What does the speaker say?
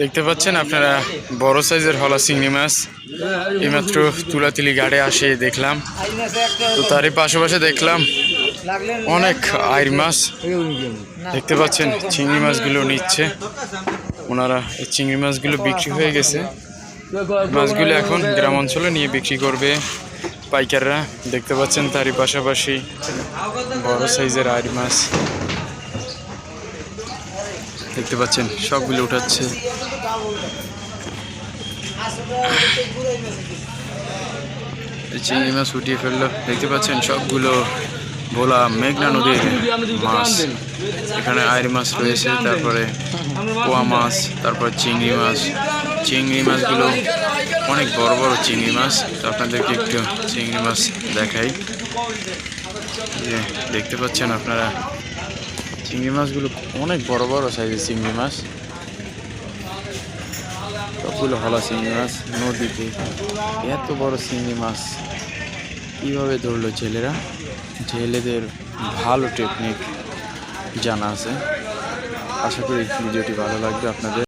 দেখতে পাচ্ছেন আপনারা বড় সাইজের হলা চিংড়ি মাছ। এইমাত্র তুলাতুলি গাড়ে আসে, দেখলাম। তো তারই পাশাপাশি দেখলাম অনেক আইর মাছ। দেখতে পাচ্ছেন, চিংড়ি মাছগুলো নিচ্ছে। ওনারা এই চিংড়ি মাছগুলো বিক্রি হয়ে গেছে। মাছগুলো এখন গ্রাম অঞ্চলে নিয়ে বিক্রি করবে পাইকাররা। দেখতে পাচ্ছেন তারই পাশাপাশি বড় সাইজের আইর মাছ। দেখতে পাচ্ছেন, সবগুলো উঠাচ্ছে। চিংড়ি মাছ উঠিয়ে ফেলল। দেখতে পাচ্ছেন, সবগুলো ভোলা মেঘনা নদীর মাছ। এখানে আইর মাছ রয়েছে, তারপরে পোয়া মাছ, তারপর চিংড়ি মাছ। চিংড়ি মাছগুলো অনেক বড় বড় চিংড়ি মাছ। তো আপনাদেরকে একটু চিংড়ি মাছ দেখাই। যে, দেখতে পাচ্ছেন আপনারা? চিংড়ি মাছগুলো অনেক বড় বড় সাইজের চিংড়ি মাছ। সবগুলো হলা চিংড়ি মাছ, নদীতে। এত বড় চিংড়ি মাছ। কীভাবে ধরলো ছেলেরা? ছেলেদের ভালো টেকনিক জানা আছে। আশা করি ভিডিওটি ভালো লাগবে আপনাদের।